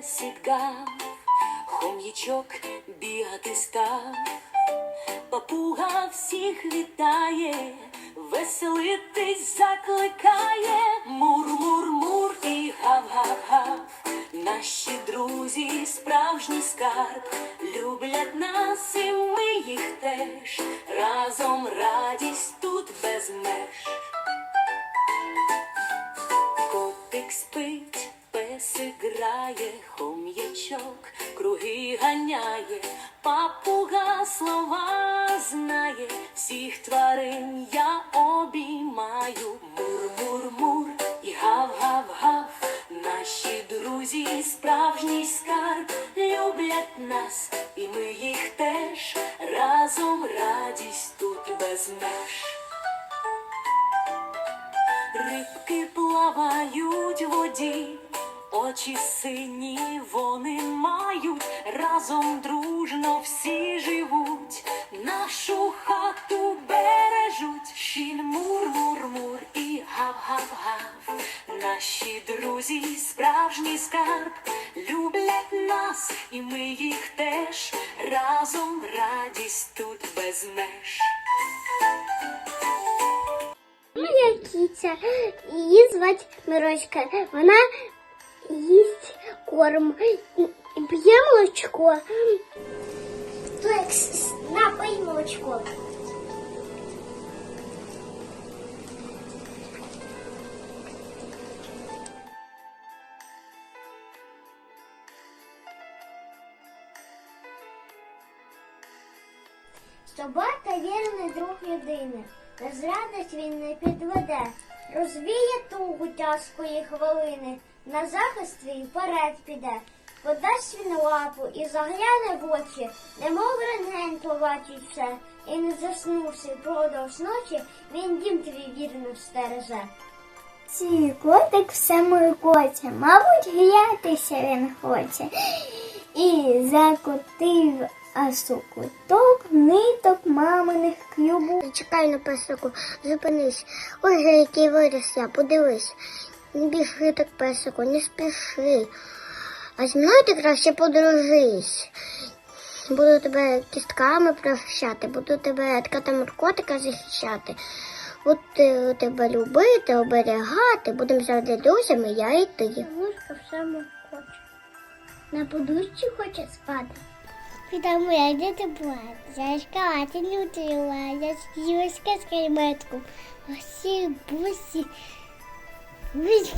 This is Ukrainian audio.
десять хом'ячок бігати став, папуга всіх вітає, веселитись закликає, мур-мур-мур і гав-гав-гав. Наші друзі, справжній скарб, люблять нас і ми їх теж. Разом радість тут без меж. Грає, хом'ячок круги ганяє, папуга слова знає, всіх тварин я обіймаю. Мур-мур-мур і гав-гав-гав. Наші друзі, справжній скарб, люблять нас, і ми їх теж. Разом радість тут без меж. Рибки плавають в воді, очі сині вони мають, разом дружно всі живуть, нашу хату бережуть, щіль мур-мур-мур і гав-гав-гав. Наші друзі, справжній скарб, люблять нас, і ми їх теж, разом радість тут без меж. Моя кіця, її звати Мирочка. Вона їсть корм п'є молочко. Текс, напий молочко. Собака вірний друг людини, без радість він не підведе, розвіє тугу тяжкої хвилини, на захист твій вперед піде, подасть він лапу і загляне в очі, немов рентген побачить все, і не заснувши продовж ночі, він дім твій вірно стереже. Цей котик все моркоче, мабуть, грятися він хоче. І закотив аж у куток ниток маминих клюбу. Чекай на песику, зупинись. Ой, який виріс я, подивись. Не біжи так, песику, не спіши. А зі мною ти краще подружись. Буду тебе кістками прощати, буду тебе від кота наркотика захищати. Буду тебе любити, оберігати, будемо завжди друзями, я і ти. Мушка все хоче. На подушці хоче спати. Потому я где-то была. Зашкала, не утрила. Я съелась скайметку. Все буси. Весь.